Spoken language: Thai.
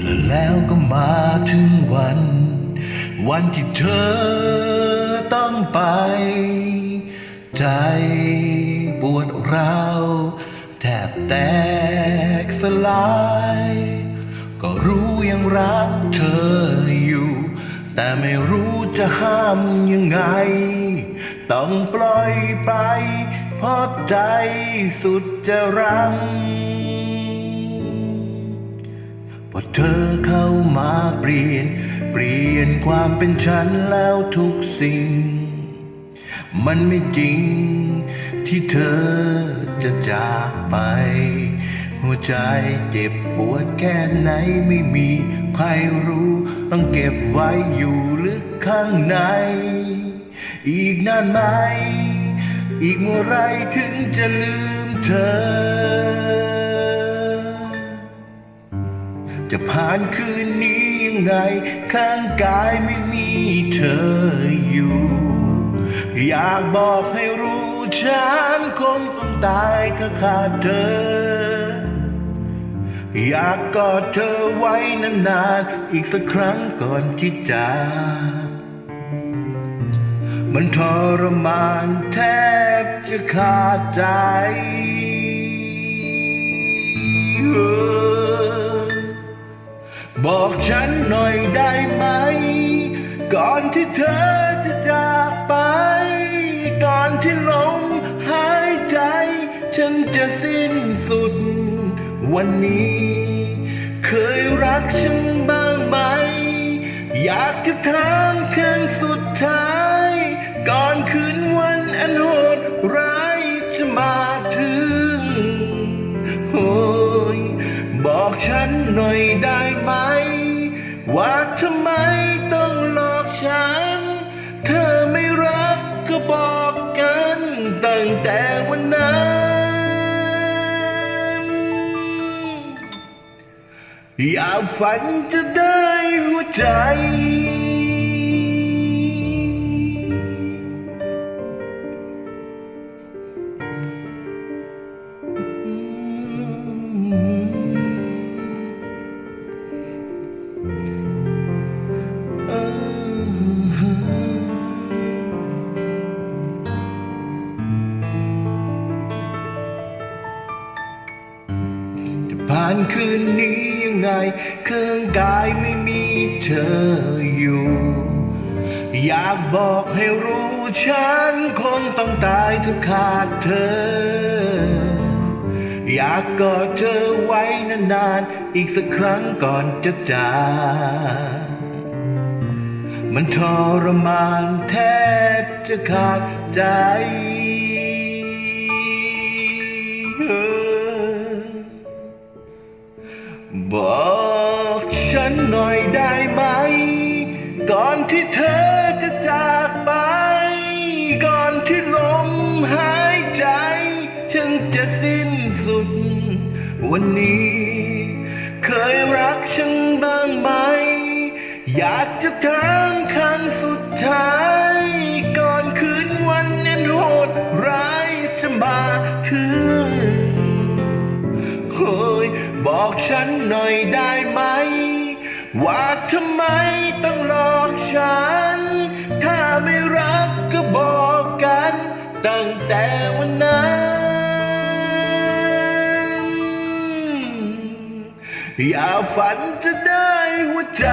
และแล้วก็มาถึงวัน วันที่เธอต้องไป ใจปวดร้าวแทบแตกสลาย ก็รู้ยังรักเธออยู่ แต่ไม่รู้จะห้ามยังไง ต้องปล่อยไปเพราะใจสุดจะรั้ง พอเธอเข้ามาเปลี่ยน เปลี่ยนความเป็นฉันแล้วทุกสิ่ง มันไม่จริงที่เธอจะจากไป หัวใจเจ็บปวดแค่ไหนไม่มีใครรู้ ต้องเก็บไว้อยู่ลึกข้างใน อีกนานไหม อีกเมื่อไรถึงจะลืมเธอ ผ่านคืนนี้ยังไง ข้างกายไม่มีเธออยู่ อยากบอกให้รู้ฉันคงต้องตายถ้าขาดเธอ อยากกอดเธอไว้นานๆ อีกสักครั้งก่อนที่จากมันทรมานแทบจะขาดใจ บอกฉันหน่อยได้ไหม ก่อนที่เธอจะจากไป ก่อนที่ลมหายใจ ฉันจะสิ้นสุด วันนี้ เคยรักฉันบ้างไหม อยากจะถามครั้งสุดท้าย ก่อนคืนวันอันโหดร้ายจะมาถึงโอ้ยบอกฉันหน่อยได้ไหม ว่าทำไมต้องหลอกฉัน เธอไม่รักก็บอกกันตั้งแต่วันนั้น อย่าฝันจะได้หัวใจานคืนนี้ยังไง เครื่องกายไม่มีเธออยู่ อยากบอกให้รู้ฉันคงต้องตายถ้าขาดเธอ อยากกอดเธอไว้นานๆ อีกสักครั้งก่อนจะจากมันทรมานแทบจะขาดใจ บอกฉันหน่อยได้ไหม ก่อนที่เธอจะจากไป ก่อนที่ลมหายใจ ฉันจะสิ้นสุด วันนี้ เคยรักฉันบ้างไหม อยากจะถามครั้งสุดท้าย ก่อนคืนวันนั้นโหดร้ายจะมาถึง บอกฉันหน่อยได้ไหม ว่าทำไมต้องหลอกฉัน ถ้าไม่รักก็บอกกัน ตั้งแต่วันนั้น อย่าฝันจะได้หัวใจ